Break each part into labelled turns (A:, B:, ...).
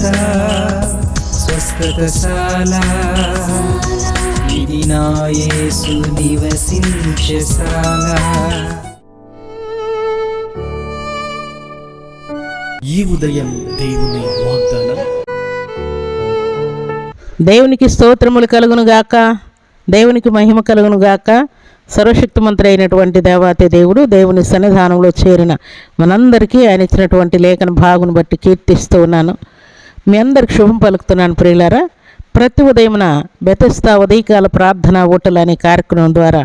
A: ఇది ఈ ఉదయం దేవుని వాగ్దానం దేవునికి స్తోత్రములు కలుగును గాక దేవునికి మహిమ కలుగును గాక మంత్రి అయినటువంటి దేవాతి దేవుడు దేవుని సన్నిధానంలో చేరిన మనందరికీ ఆయన ఇచ్చినటువంటి లేఖన భాగును బట్టి కీర్తిస్తూ ఉన్నాను మీ అందరికి శుభం పలుకుతున్నాను ప్రియులారా ప్రతి ఉదయమున బెతస్తా ఉదయకాల ప్రార్థన ఓటలు అనే కార్యక్రమం ద్వారా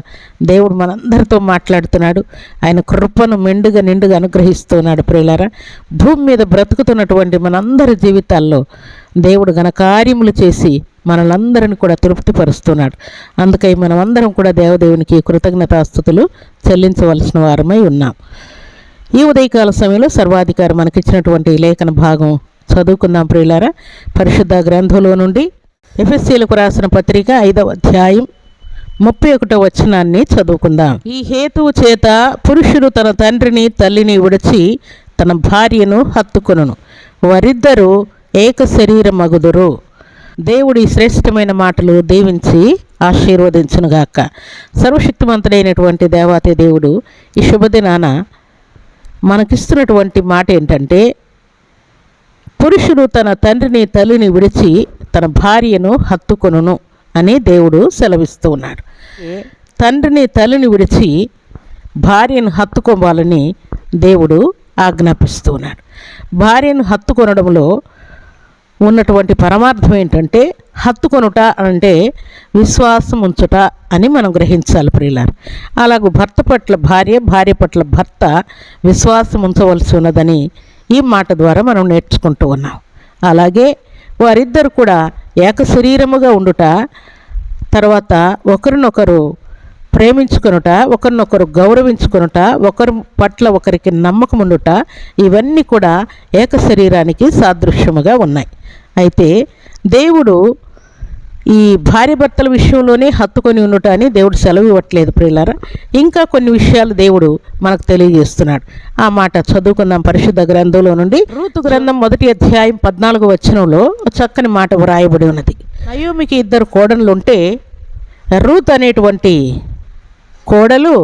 A: దేవుడు మనందరితో మాట్లాడుతున్నాడు ఆయన కృపను మెండుగా నిండుగా అనుగ్రహిస్తున్నాడు ప్రియులారా భూమి మీద బ్రతుకుతున్నటువంటి మనందరి జీవితాల్లో దేవుడు ఘనకార్యములు చేసి మనలందరిని కూడా తృప్తిపరుస్తున్నాడు అందుకై మనం అందరం కూడా దేవదేవునికి కృతజ్ఞతాస్థుతులు చెల్లించవలసిన వారమై ఉన్నాం ఈ ఉదయకాల సమయంలో సర్వాధికారం మనకిచ్చినటువంటి లేఖన భాగం చదువుకుందాం ప్రియులారా పరిశుద్ధ గ్రంథంలో నుండి ఎఫ్ఎస్సీలకు రాసిన పత్రిక ఐదవ అధ్యాయం ముప్పై ఒకటో వచనాన్ని చదువుకుందాం ఈ హేతువు చేత పురుషుడు తన తండ్రిని తల్లిని విడిచి తన భార్యను హత్తుకును వారిద్దరూ ఏక అగుదురు దేవుడి శ్రేష్టమైన మాటలు దీవించి ఆశీర్వదించునుగాక సర్వశక్తివంతుడైనటువంటి దేవాతి దేవుడు ఈ శుభదినాన మనకిస్తున్నటువంటి మాట ఏంటంటే పురుషుడు తన తండ్రిని తల్లిని విడిచి తన భార్యను హత్తుకొనును అని దేవుడు సెలవిస్తూ ఉన్నాడు తండ్రిని తల్లిని విడిచి భార్యను హత్తుకోవాలని దేవుడు ఆజ్ఞాపిస్తూ ఉన్నాడు భార్యను హత్తుకొనడంలో ఉన్నటువంటి పరమార్థం ఏంటంటే హత్తుకొనుట అంటే విశ్వాసం ఉంచుట అని మనం గ్రహించాలి ప్రియులారు అలాగే భర్త పట్ల భార్య భార్య పట్ల భర్త విశ్వాసం ఉంచవలసి ఉన్నదని ఈ మాట ద్వారా మనం నేర్చుకుంటూ ఉన్నాం అలాగే వారిద్దరు కూడా ఏక శరీరముగా ఉండుట తర్వాత ఒకరినొకరు ప్రేమించుకునుట ఒకరినొకరు గౌరవించుకునుట ఒకరి పట్ల ఒకరికి నమ్మకం ఉండుట ఇవన్నీ కూడా ఏక శరీరానికి సాదృశ్యముగా ఉన్నాయి అయితే దేవుడు ఈ భార్య భర్తల విషయంలోనే హత్తుకొని ఉండటం అని దేవుడు సెలవు ఇవ్వట్లేదు ప్రియులారా ఇంకా కొన్ని విషయాలు దేవుడు మనకు తెలియజేస్తున్నాడు ఆ మాట చదువుకుందాం పరిశుద్ధ గ్రంథంలో నుండి రూతు గ్రంథం మొదటి అధ్యాయం పద్నాలుగు వచనంలో చక్కని మాట వ్రాయబడి ఉన్నది నయోమికి ఇద్దరు కోడలు ఉంటే రూత్ అనేటువంటి కోడలు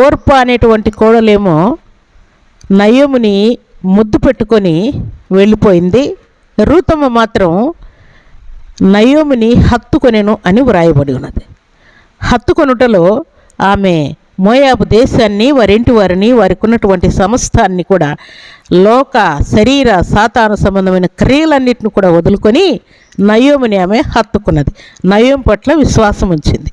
A: ఓర్ప అనేటువంటి కోడలేమో నయోమిని ముద్దు పెట్టుకొని వెళ్ళిపోయింది రూతమ్మ మాత్రం నయోమిని హత్తుకొనెను అని వ్రాయబడి ఉన్నది హత్తుకొనుటలో ఆమె మోయాబు దేశాన్ని వారింటి వారిని వారికి ఉన్నటువంటి సమస్తాన్ని కూడా లోక శరీర సాతాను సంబంధమైన క్రియలన్నింటిని కూడా వదులుకొని నయోమిని ఆమె హత్తుకున్నది నయం పట్ల విశ్వాసం ఉంచింది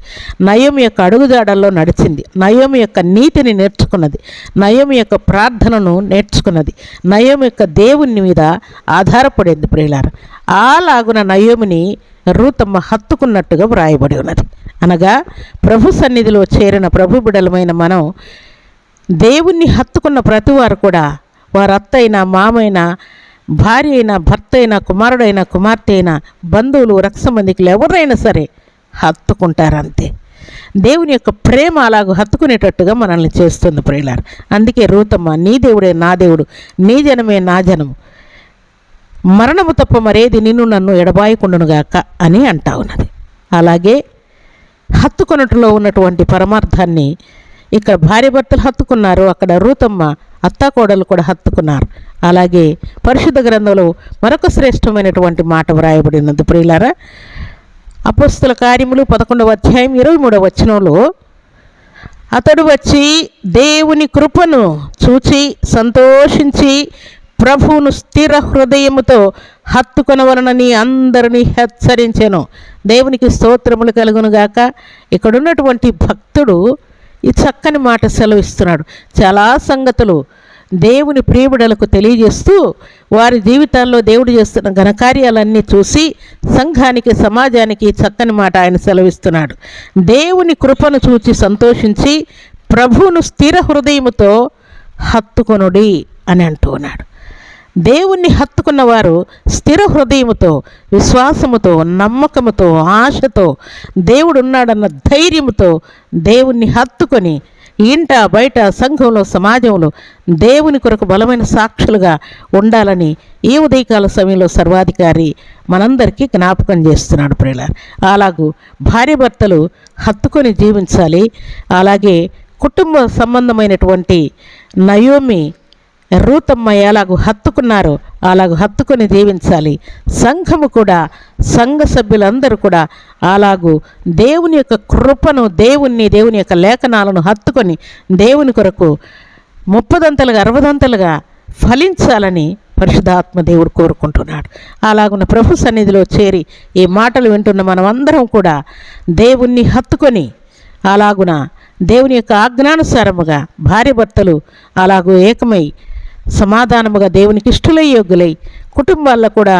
A: నయోం యొక్క అడుగుజాడల్లో నడిచింది నయోమి యొక్క నీతిని నేర్చుకున్నది నయోం యొక్క ప్రార్థనను నేర్చుకున్నది నయం యొక్క దేవుని మీద ఆధారపడింది ప్రియులార ఆలాగున నయోమిని రూతమ్మ హత్తుకున్నట్టుగా వ్రాయబడి ఉన్నది అనగా ప్రభు సన్నిధిలో చేరిన ప్రభు బిడలమైన మనం దేవుణ్ణి హత్తుకున్న ప్రతివారు కూడా వారు అత్తైనా మామైనా భార్య అయినా భర్త అయినా కుమారుడైనా కుమార్తె అయినా బంధువులు రక్తమందికులు ఎవరైనా సరే హత్తుకుంటారు అంతే దేవుని యొక్క ప్రేమ అలాగూ హత్తుకునేటట్టుగా మనల్ని చేస్తుంది ప్రియులారు అందుకే రూతమ్మ నీ దేవుడే నా దేవుడు నీ జనమే నా జనము మరణము తప్ప మరేది నిన్ను నన్ను ఎడబాయకుండునుగాక అని అంటా ఉన్నది అలాగే హత్తుకొనటలో ఉన్నటువంటి పరమార్థాన్ని ఇక్కడ భార్య భర్తలు హత్తుకున్నారు అక్కడ రూతమ్మ అత్తాకోడలు కూడా హత్తుకున్నారు అలాగే పరిశుద్ధ గ్రంథంలో మరొక శ్రేష్టమైనటువంటి మాట వ్రాయబడినందు ప్రియులారా అపస్తుల కార్యములు పదకొండవ అధ్యాయం ఇరవై మూడవ వచనంలో అతడు వచ్చి దేవుని కృపను చూచి సంతోషించి ప్రభువును స్థిర హృదయముతో హత్తుకొనవలనని అందరినీ హెచ్చరించాను దేవునికి స్తోత్రములు కలుగునుగాక ఇక్కడున్నటువంటి భక్తుడు ఈ చక్కని మాట సెలవిస్తున్నాడు చాలా సంగతులు దేవుని ప్రియుడలకు తెలియజేస్తూ వారి జీవితాల్లో దేవుడు చేస్తున్న ఘనకార్యాలన్నీ చూసి సంఘానికి సమాజానికి చక్కని మాట ఆయన సెలవిస్తున్నాడు దేవుని కృపను చూచి సంతోషించి ప్రభువును స్థిర హృదయముతో హత్తుకొనుడి అని అంటూ ఉన్నాడు దేవుణ్ణి హత్తుకున్నవారు స్థిర హృదయముతో విశ్వాసముతో నమ్మకముతో ఆశతో దేవుడున్నాడన్న ధైర్యముతో దేవుణ్ణి హత్తుకొని ఇంట బయట సంఘంలో సమాజంలో దేవుని కొరకు బలమైన సాక్షులుగా ఉండాలని ఈ ఉదయకాల సమయంలో సర్వాధికారి మనందరికీ జ్ఞాపకం చేస్తున్నాడు ప్రియుల అలాగూ భార్యభర్తలు హత్తుకొని జీవించాలి అలాగే కుటుంబ సంబంధమైనటువంటి నయోమి రూతమ్మ ఎలాగూ హత్తుకున్నారో అలాగూ హత్తుకొని దీవించాలి సంఘము కూడా సంఘ సభ్యులందరూ కూడా అలాగూ దేవుని యొక్క కృపను దేవుణ్ణి దేవుని యొక్క లేఖనాలను హత్తుకొని దేవుని కొరకు ముప్పదంతలుగా అరవదంతలుగా ఫలించాలని పరిశుధాత్మ దేవుడు కోరుకుంటున్నాడు అలాగున్న ప్రభు సన్నిధిలో చేరి ఈ మాటలు వింటున్న మనమందరం కూడా దేవుణ్ణి హత్తుకొని అలాగున దేవుని యొక్క ఆజ్ఞానుసారముగా భార్య భర్తలు అలాగూ ఏకమై సమాధానముగా దేవునికి ఇష్టలై యోగులై కుటుంబాల్లో కూడా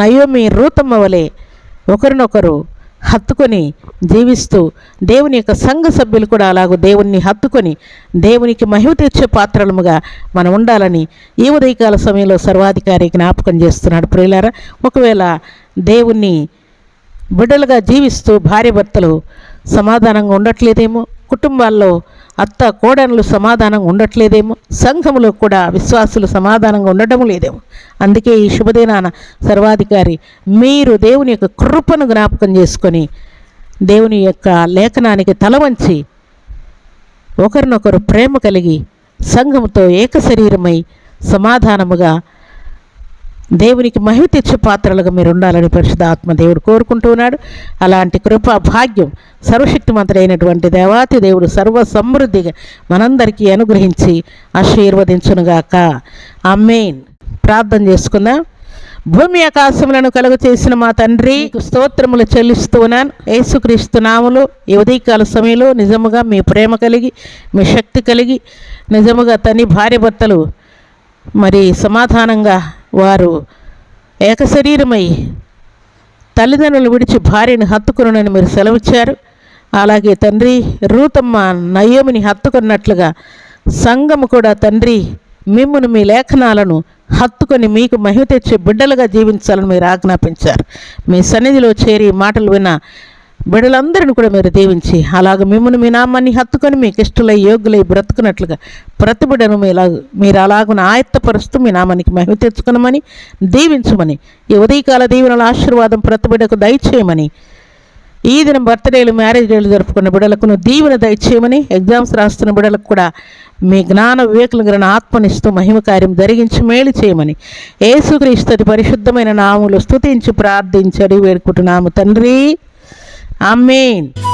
A: నయోమి రూతమ్మ వలె ఒకరినొకరు హత్తుకొని జీవిస్తూ దేవుని యొక్క సంఘ సభ్యులు కూడా అలాగూ దేవుణ్ణి హత్తుకొని దేవునికి మహిమ తెచ్చే పాత్రలముగా మనం ఉండాలని ఈ ఉదయకాల సమయంలో సర్వాధికారి జ్ఞాపకం చేస్తున్నాడు ప్రియులారా ఒకవేళ దేవుణ్ణి బిడ్డలుగా జీవిస్తూ భార్య భర్తలు సమాధానంగా ఉండట్లేదేమో కుటుంబాల్లో అత్త కోడనులు సమాధానంగా ఉండట్లేదేమో సంఘములో కూడా విశ్వాసులు సమాధానంగా ఉండటం లేదేమో అందుకే ఈ శుభదినాన సర్వాధికారి మీరు దేవుని యొక్క కృపను జ్ఞాపకం చేసుకొని దేవుని యొక్క లేఖనానికి తల వంచి ఒకరినొకరు ప్రేమ కలిగి సంఘముతో ఏకశరీరమై సమాధానముగా దేవునికి మహిమ తెచ్చే పాత్రలుగా మీరు ఉండాలని పరిశుద్ధ దేవుడు కోరుకుంటున్నాడు అలాంటి కృప భాగ్యం సర్వశక్తిమంతుడైనటువంటి దేవాతి దేవుడు సర్వ సమృద్ధిగా మనందరికీ అనుగ్రహించి ఆశీర్వదించునుగాక అమ్మేన్ ప్రార్థన చేసుకుందాం భూమి ఆకాశములను కలుగు చేసిన మా తండ్రి స్తోత్రములు చెల్లిస్తూ ఉన్నాను యేసుక్రీస్తు నాములు ఉదయకాల సమయంలో నిజముగా మీ ప్రేమ కలిగి మీ శక్తి కలిగి నిజముగా తని భార్య భర్తలు మరి సమాధానంగా వారు ఏకశరీరమై తల్లిదండ్రులు విడిచి భార్యని హత్తుకున్నానని మీరు సెలవిచ్చారు అలాగే తండ్రి రూతమ్మ నయోమిని హత్తుకున్నట్లుగా సంగము కూడా తండ్రి మిమ్మును మీ లేఖనాలను హత్తుకొని మీకు మహిమ తెచ్చే బిడ్డలుగా జీవించాలని మీరు ఆజ్ఞాపించారు మీ సన్నిధిలో చేరి మాటలు విన్న బిడలందరిని కూడా మీరు దీవించి అలాగ మిమ్మల్ని మీ నామాన్ని హత్తుకొని మీకు ఇష్టలై యోగులై బ్రతుకున్నట్లుగా ప్రతి బిడను మీలా మీరు అలాగున ఆయత్తపరుస్తూ మీ నామానికి మహిమ తెచ్చుకునమని దీవించమని ఈ ఉదయకాల దీవెనల ఆశీర్వాదం ప్రతి బిడకు దయచేయమని ఈ దినం బర్త్డేలు మ్యారేజ్ డేలు జరుపుకున్న బిడలకు దీవెన దయచేయమని ఎగ్జామ్స్ రాస్తున్న బిడలకు కూడా మీ జ్ఞాన వివేకుల గ్రహణ ఆత్మనిస్తూ మహిమ కార్యం జరిగించి మేలు చేయమని ఏసుక్రీస్తుది పరిశుద్ధమైన నాములు స్థుతించి ప్రార్థించడి వేడుకుంటున్నాము తండ్రి Amen.